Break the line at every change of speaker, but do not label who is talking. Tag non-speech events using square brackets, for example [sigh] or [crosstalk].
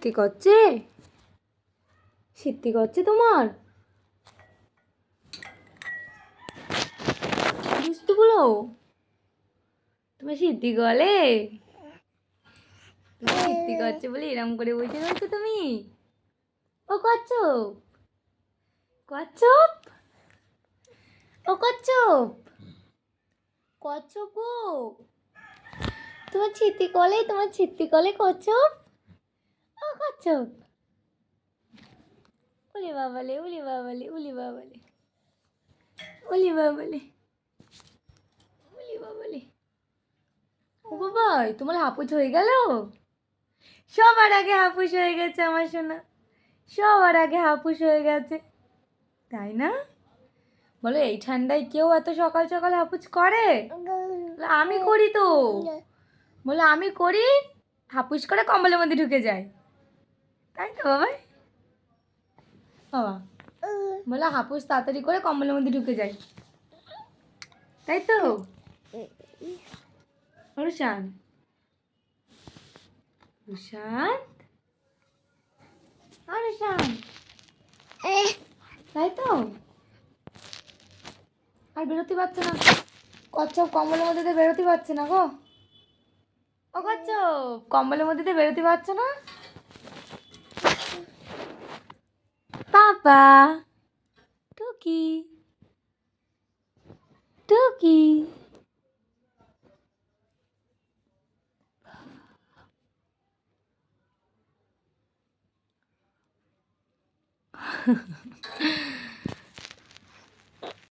শীতটি করছে সিদ্ধি করছে তোমার? দুষ্টুগুলো তোমার সিদ্ধি গলে সিদ্ধি করছে বলে এরম করে বসে রয়েছো তুমি? ও কচ্ছপ? কচ্ছপ? ও কচ্ছপ? কচ্ছপ তোমার ছিত্তি কলে তোমার ছিত্তি কলে কচ্ছপ? কচ্ছপ উলি বাবালে উলি বাবালে উলি বাবালে। উলি বাবালে উলি বাবালে। ও বাবাই তোমার হাপুস হয়ে গেল? সবার আগে হাপুস হয়ে গেছে আমার সোনা। সবার আগে হাপুস হয়ে গেছে। তাই না? বলো, এই ঠান্ডায় কেউ এত সকাল সকাল হাপুস করে? আমি করি তো। বলে, আমি করি, হাপুস করে কম্বলের মধ্যে ঢুকে যায়। তাই তো, বাবাই? বাবা, বলে হাপুস তাড়াতাড়ি করে কম্বলের মধ্যে ঢুকে যায়। তাই তো? রুশান রুশান রুশান তাই তো? আর বেরোতে পারছে না। কচ্ছপ কম্বলের মধ্যে দিয়ে বেরোতে পারছে না গো। ও কচ্ছপ, কম্বলের মধ্যে দিয়ে বেরোতে পারছে না? Siapa? Doki. Doki. Ha [laughs]